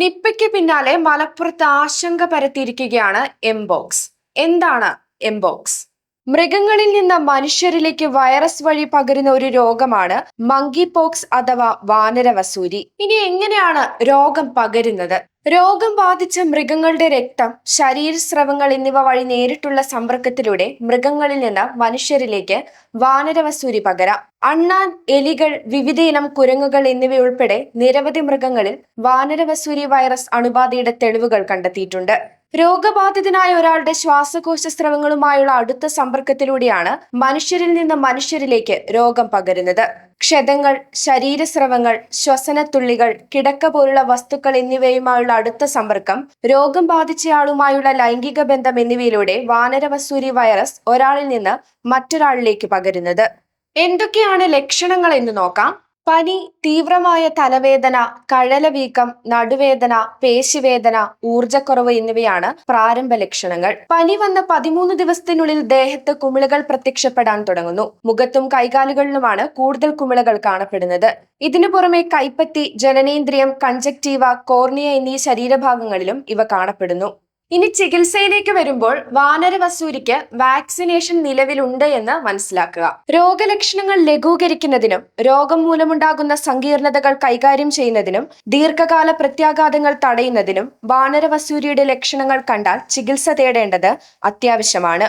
നിപ്പയ്ക്ക് പിന്നാലെ മലപ്പുറത്ത് ആശങ്ക പരത്തിയിരിക്കുകയാണ് എംബോക്സ് എന്താണ് എംബോക്സ് മൃഗങ്ങളിൽ നിന്ന് മനുഷ്യരിലേക്ക് വൈറസ് വഴി പകരുന്ന ഒരു രോഗമാണ് മങ്കി പോക്സ് അഥവാ വാനരവസൂരി. ഇനി എങ്ങനെയാണ് രോഗം പകരുന്നത്? രോഗം ബാധിച്ച മൃഗങ്ങളുടെ രക്തം ശരീരസ്രവങ്ങൾ എന്നിവ വഴി നേരിട്ടുള്ള സമ്പർക്കത്തിലൂടെ മൃഗങ്ങളിൽ നിന്ന് മനുഷ്യരിലേക്ക് വാനരവസൂരി പകരാം. അണ്ണാൻ എലികൾ വിവിധയിനം കുരങ്ങുകൾ എന്നിവയുൾപ്പെടെ നിരവധി മൃഗങ്ങളിൽ വാനരവസൂരി വൈറസ് അണുബാധയുടെ തെളിവുകൾ കണ്ടെത്തിയിട്ടുണ്ട്. രോഗബാധിതനായ ഒരാളുടെ ശ്വാസകോശ സ്രവങ്ങളുമായുള്ള അടുത്ത സമ്പർക്കത്തിലൂടെയാണ് മനുഷ്യരിൽ നിന്ന് മനുഷ്യരിലേക്ക് രോഗം പകരുന്നത്. ക്ഷതങ്ങൾ ശരീരസ്രവങ്ങൾ ശ്വസനത്തുള്ളികൾ കിടക്ക പോലുള്ള വസ്തുക്കൾ എന്നിവയുമായുള്ള അടുത്ത സമ്പർക്കം രോഗം ബാധിച്ചയാളുമായുള്ള ലൈംഗിക ബന്ധം എന്നിവയിലൂടെ വാനരവസൂരി വൈറസ് ഒരാളിൽ നിന്ന് മറ്റൊരാളിലേക്ക് പകരുന്നത്. എന്തൊക്കെയാണ് ലക്ഷണങ്ങൾ എന്ന് നോക്കാം. പനി തീവ്രമായ തലവേദന കഴലവീക്കം നടുവേദന പേശിവേദന ഊർജക്കുറവ് എന്നിവയാണ് പ്രാരംഭ ലക്ഷണങ്ങൾ. പനി വന്ന പതിമൂന്ന് ദിവസത്തിനുള്ളിൽ ദേഹത്ത് കുമിളകൾ പ്രത്യക്ഷപ്പെടാൻ തുടങ്ങുന്നു. മുഖത്തും കൈകാലുകളിലുമാണ് കൂടുതൽ കുമിളകൾ കാണപ്പെടുന്നത്. ഇതിനു പുറമെ കൈപ്പത്തി ജനനേന്ദ്രിയം കൺജക്റ്റീവ കോർണിയ എന്നീ ശരീരഭാഗങ്ങളിലും ഇവ കാണപ്പെടുന്നു. ഇനി ചികിത്സയിലേക്ക് വരുമ്പോൾ വാനരവസൂരിക്ക് വാക്സിനേഷൻ നിലവിലുണ്ട് എന്ന് മനസ്സിലാക്കുക. രോഗലക്ഷണങ്ങൾ ലഘൂകരിക്കുന്നതിനും രോഗം മൂലമുണ്ടാകുന്ന സങ്കീർണതകൾ കൈകാര്യം ചെയ്യുന്നതിനും ദീർഘകാല പ്രത്യാഘാതങ്ങൾ തടയുന്നതിനും വാനരവസൂരിയുടെ ലക്ഷണങ്ങൾ കണ്ടാൽ ചികിത്സ തേടേണ്ടത് അത്യാവശ്യമാണ്.